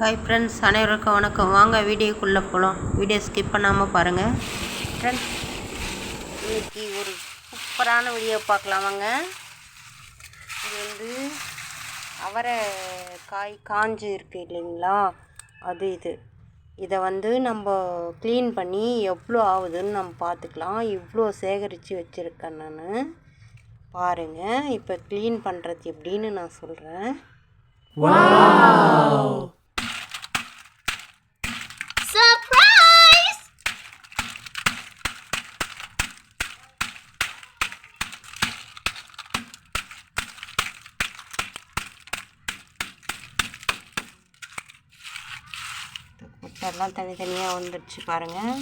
Hi friends அனைவருக்கும் வணக்கம். வாங்க வீடியோக்குள்ளே போகலாம். வீடியோ ஸ்கிப் பண்ணாமல் பாருங்கள் ஃப்ரெண்ட்ஸ் இன்றைக்கி ஒரு சூப்பரான வீடியோ பார்க்கலாம் வாங்க. இது வந்து அவரை காய் காஞ்சு இருக்கு இல்லைங்களா? அது இது. இதை வந்து நம்ம க்ளீன் பண்ணி எவ்வளோ ஆகுதுன்னு நம்ம பார்த்துக்கலாம். இவ்வளோ சேகரித்து வச்சுருக்கேன் நான். பாருங்கள் இப்போ க்ளீன் பண்ணுறது எப்படின்னு நான் சொல்கிறேன் Wow! முட்டெல்லாம் தனித்தனியாக வந்துடுச்சு பாருங்கள்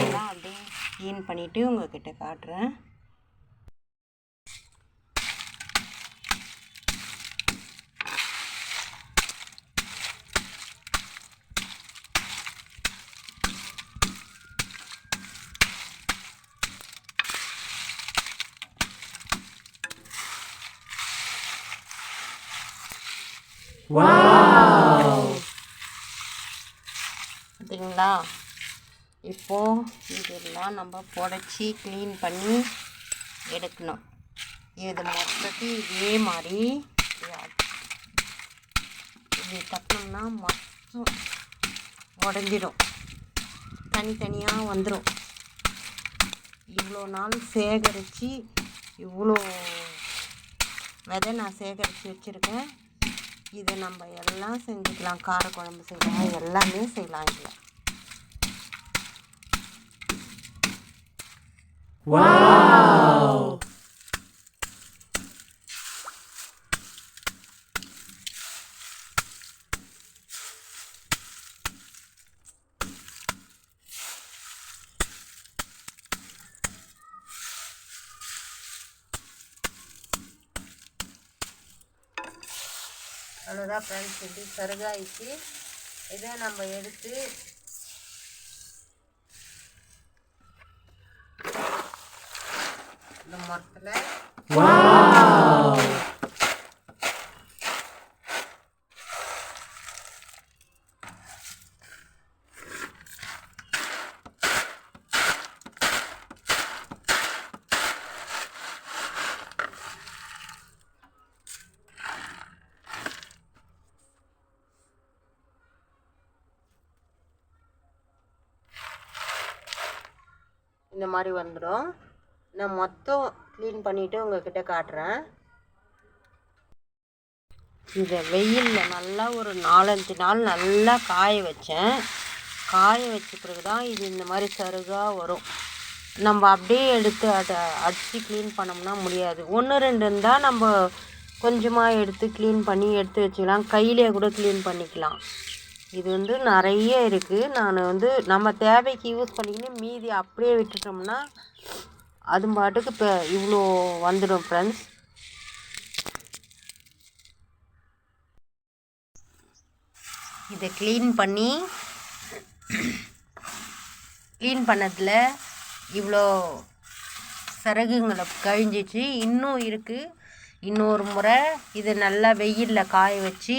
எல்லாம் அப்படியே க்ளீன் பண்ணிவிட்டு உங்ககிட்ட காட்டுறேன். பார்த்தீங்களா இப்போது இதெல்லாம் நம்ம புடச்சி க்ளீன் பண்ணி எடுக்கணும். இது மொத்தத்தையும் இதே மாதிரி இது தட்டினோம்னா மொத்தம் உடஞ்சிடும் தனித்தனியாக வந்துடும் இவ்வளோ நாள் சேகரித்து இவ்வளோ விதை நான் சேகரித்து வச்சுருக்கேன். இதை நம்ம எல்லாம் செஞ்சுக்கலாம். காரக்குழம்பு செய்யலாம் எல்லாமே செய்யலாம் இதில். Wow! அவ்வளோதான் ஃப்ரெண்ட்ஸ் இப்படி சருகாயிச்சு இதை நம்ம எடுத்து இந்த மரத்தில். இந்த மாதிரி வந்துடும். நான் மொத்தம் க்ளீன் பண்ணிவிட்டு உங்கள்கிட்ட காட்டுறேன். இந்த வெயிலில் நல்லா ஒரு நாலஞ்சு நாள் நல்லா காய வச்சேன். காய வச்ச பிறகு தான் இது இந்த மாதிரி சருகாக வரும். நம்ம அப்படியே எடுத்து அதை அடித்து க்ளீன் பண்ணோம்னா முடியாது. ஒன்று ரெண்டு இருந்தால் நம்ம கொஞ்சமாக எடுத்து க்ளீன் பண்ணி எடுத்து வச்சுக்கலாம். கையிலே கூட க்ளீன் பண்ணிக்கலாம். இது வந்து நிறைய இருக்குது நான் வந்து நம்ம தேவைக்கு யூஸ் பண்ணிக்கின்னு மீதி அப்படியே விட்டுட்டோம்னா அது பாட்டுக்கு இப்போ இவ்வளோ வந்துடும் ஃப்ரெண்ட்ஸ் இதை க்ளீன் பண்ணி க்ளீன் பண்ணதில் இவ்வளோ சரகுங்களை கழிஞ்சிச்சு. இன்னும் இருக்குது இன்னொரு முறை இதை நல்லா வெயிலில் காய வச்சு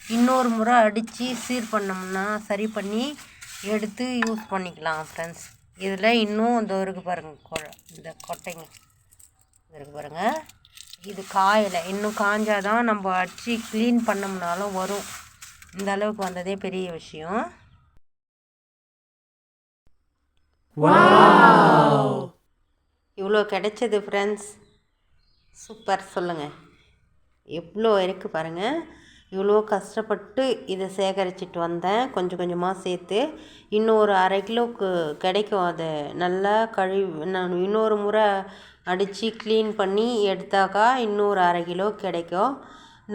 இன்னொரு முறை அடித்து சீர் பண்ணோம்னா சரி பண்ணி எடுத்து யூஸ் பண்ணிக்கலாம் ஃப்ரெண்ட்ஸ் இதில் இன்னும் இந்த இருக்கு பாருங்கள் கொ இந்த கொட்டைங்க. இது இருக்கு பாருங்கள் இது காயலை இன்னும் காஞ்சாதான் நம்ம அடித்து க்ளீன் பண்ணோம்னாலும் வரும். இந்த அளவுக்கு வந்ததே பெரிய விஷயம். இவ்வளோ கிடைச்சது ஃப்ரெண்ட்ஸ் சூப்பர் சொல்லுங்கள் எவ்வளோ இருக்குது பாருங்கள் இவ்வளோ கஷ்டப்பட்டு இதை சேகரிச்சிட்டு வந்தேன். கொஞ்சம் கொஞ்சமாக சேர்த்து இன்னொரு அரை கிலோவுக்கு கிடைக்கும். அதை நல்லா கழுவி நான் இன்னொரு முறை அடித்து க்ளீன் பண்ணி எடுத்தாக்கா இன்னொரு அரை கிலோ கிடைக்கும்.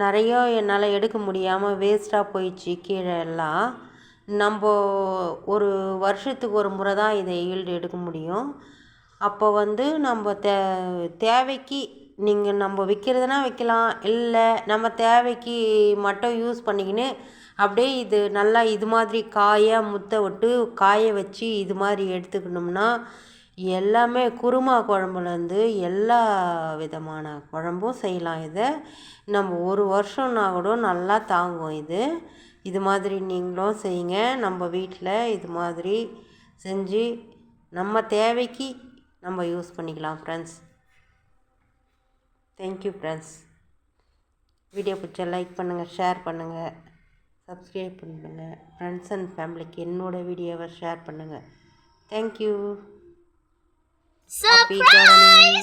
நிறைய என்னால் எடுக்க முடியாமல் வேஸ்ட்டாக போயிடுச்சு கீழே எல்லாம். நம்ம ஒரு வருஷத்துக்கு ஒரு முறை தான் இதை ஈல்டு எடுக்க முடியும். அப்போ வந்து நம்ம தே தேவைக்கு நீங்கள் நம்ம விற்கிறதுனா விற்கலாம் இல்லை நம்ம தேவைக்கு மட்டும் யூஸ் பண்ணிக்கின்னு அப்படியே இது நல்லா இது மாதிரி காயாக முத்த விட்டு காய வச்சு இது மாதிரி எடுத்துக்கணும்னா எல்லாமே குருமா குழம்புலேருந்து எல்லா விதமான குழம்பும் செய்யலாம். இதை நம்ம ஒரு வருஷம்னா கூட நல்லா தாங்கும் இது. இது மாதிரி நீங்களும் செய்யுங்க. நம்ம வீட்டில் இது மாதிரி செஞ்சு நம்ம தேவைக்கு நம்ம யூஸ் பண்ணிக்கலாம் friends thank you friends video பிடிச்சா லைக் பண்ணுங்கள் ஷேர் பண்ணுங்கள் சப்ஸ்கிரைப் பண்ணுங்கள் ஃப்ரெண்ட்ஸ் அண்ட் ஃபேமிலிக்கு என்னோடய வீடியோவை ஷேர் பண்ணுங்கள் தேங்க்யூ ஹாப்பி கார்டனிங்